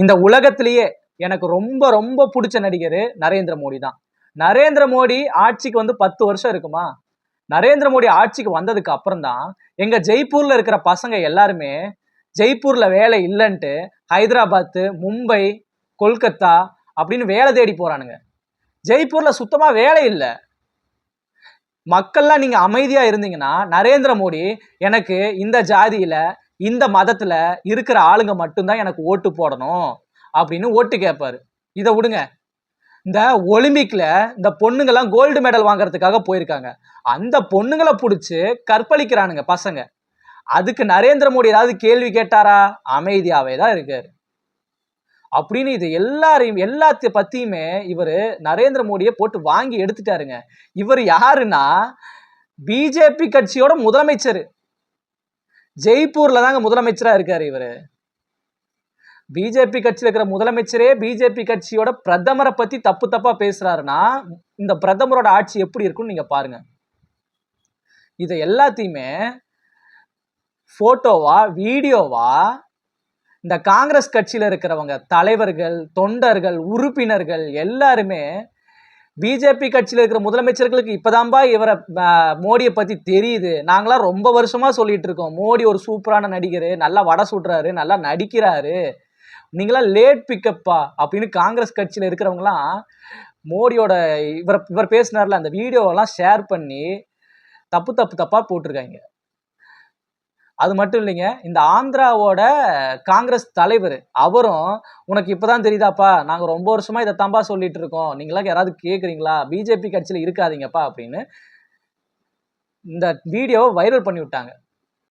இந்த உலகத்திலேயே எனக்கு ரொம்ப ரொம்ப பிடிச்ச நடிகர் நரேந்திர மோடி தான். நரேந்திர மோடி ஆட்சிக்கு வந்து பத்து வருஷம் இருக்குமா? நரேந்திர மோடி ஆட்சிக்கு வந்ததுக்கு அப்புறம் தான் எங்க ஜெய்ப்பூர்ல இருக்கிற பசங்க எல்லாருமே ஜெய்ப்பூர்ல வேலை இல்லைன்ட்டு ஹைதராபாத்து மும்பை கொல்கத்தா அப்படின்னு வேலை தேடி போறானுங்க. ஜெய்ப்பூர்ல சுத்தமா வேலை இல்லை. மக்கள்லாம் நீங்க அமைதியா இருந்தீங்கன்னா நரேந்திர மோடி எனக்கு இந்த ஜாதியில இந்த மதத்துல இருக்கிற ஆளுங்க மட்டும்தான் எனக்கு ஓட்டு போடணும் அப்படின்னு ஓட்டு கேட்பாரு இதை விடுங்க. இந்த ஒலிம்பிக்ல இந்த பொண்ணுங்கெல்லாம் கோல்டு மெடல் வாங்குறதுக்காக போயிருக்காங்க. அந்த பொண்ணுங்களை பிடிச்சி கற்பழிக்கிறானுங்க பசங்க. அதுக்கு நரேந்திர மோடி ஏதாவது கேள்வி கேட்டாரா? அமைதியாவே தான் இருக்காரு. அப்படின்னு இது எல்லாரையும் எல்லாத்த பத்தியுமே இவர் நரேந்திர மோடியை போட்டு வாங்கி எடுத்துட்டாருங்க. இவர் யாருன்னா பிஜேபி கட்சியோட முதலமைச்சர். ஜெய்ப்பூரில் தாங்க முதலமைச்சராக இருக்கார் இவர். பிஜேபி கட்சியில் இருக்கிற முதலமைச்சரே பிஜேபி கட்சியோட பிரதமரை பற்றி தப்பு தப்பாக பேசுகிறாருன்னா இந்த பிரதமரோட ஆட்சி எப்படி இருக்கும்னு நீங்கள் பாருங்கள் இதை எல்லாத்தையுமே ஃபோட்டோவா வீடியோவா இந்த காங்கிரஸ் கட்சியில் இருக்கிறவங்க தலைவர்கள் தொண்டர்கள் உறுப்பினர்கள் எல்லாருமே பிஜேபி கட்சியில் இருக்கிற முதலமைச்சர்களுக்கு இப்போதான்பா இவரை மோடியை பற்றி தெரியுது. நாங்களாம் ரொம்ப வருஷமாக சொல்லிட்டு இருக்கோம். மோடி ஒரு சூப்பரான நடிகர் நல்லா வடை சுடுறாரு நல்லா நடிக்கிறாரு. நீங்களாம் லேட் பிக்கப்பா அப்படின்னு காங்கிரஸ் கட்சியில் இருக்கிறவங்களாம் மோடியோட இவர் இவர் பேசினார்ல அந்த வீடியோவெல்லாம் ஷேர் பண்ணி தப்பு தப்பு தப்பாக போட்டிருக்காங்க. அது மட்டும் இல்லைங்க இந்த ஆந்திராவோட காங்கிரஸ் தலைவர் அவரும் உனக்கு இப்போதான் தெரியுதாப்பா நாங்கள் ரொம்ப வருஷமா இதை தம்பா சொல்லிட்டு இருக்கோம் நீங்களாம் யாராவது கேட்குறீங்களா பிஜேபி கட்சியில் இருக்காதீங்கப்பா அப்படின்னு இந்த வீடியோவை வைரல் பண்ணி விட்டாங்க.